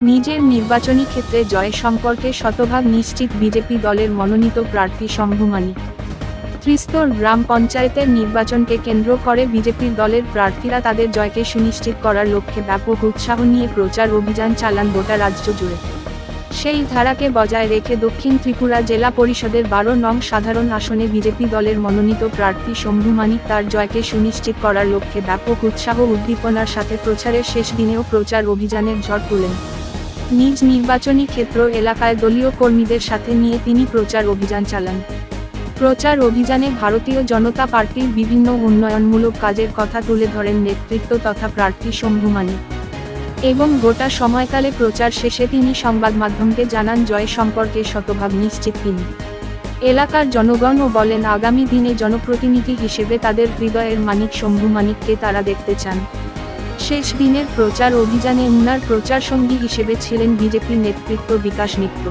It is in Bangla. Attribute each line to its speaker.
Speaker 1: নিজের নির্বাচনী ক্ষেত্রে জয় সম্পর্কে শতভাগ নিশ্চিত বিজেপি দলের মনোনীত প্রার্থী শম্ভুমানি ত্রিস্তর গ্রাম পঞ্চায়েতের নির্বাচনকে কেন্দ্র করে বিজেপির দলের প্রার্থীরা তাদের জয়কে সুনিশ্চিত করার লক্ষ্যে ব্যাপক উৎসাহ নিয়ে প্রচার অভিযান চালান গোটা রাজ্য জুড়ে। সেই ধারাকে বজায় রেখে দক্ষিণ ত্রিপুরা জেলা পরিষদের বারো নং সাধারণ আসনে বিজেপি দলের মনোনীত প্রার্থী শম্ভু মানিক তার জয়কে সুনিশ্চিত করার লক্ষ্যে ব্যাপক উৎসাহ উদ্দীপনার সাথে প্রচারের শেষ দিনেও প্রচার অভিযানের ঝড় তুলেন। নিজ নির্বাচনী ক্ষেত্র এলাকায় দলীয় কর্মীদের সাথে নিয়ে তিনি প্রচার অভিযান চালান। প্রচার অভিযানে ভারতীয় জনতা পার্টির বিভিন্ন উন্নয়নমূলক কাজের কথা তুলে ধরেন নেতৃত্ব তথা প্রার্থী শম্ভু মানিক। এবং গোটা সময়কালে প্রচার শেষে তিনি সংবাদ মাধ্যমকে জানান, জয় সম্পর্কে শতভাগ নিশ্চিত তিনি। এলাকার জনগণও বলেন, আগামী দিনে জনপ্রতিনিধি হিসেবে তাদের হৃদয়ের মানিক শম্ভু মানিককে তারা দেখতে চান। শেষ দিনের প্রচার অভিযানে উনার প্রচার সঙ্গী হিসেবে ছিলেন বিজেপির নেতৃত্ব বিকাশ মিত্র।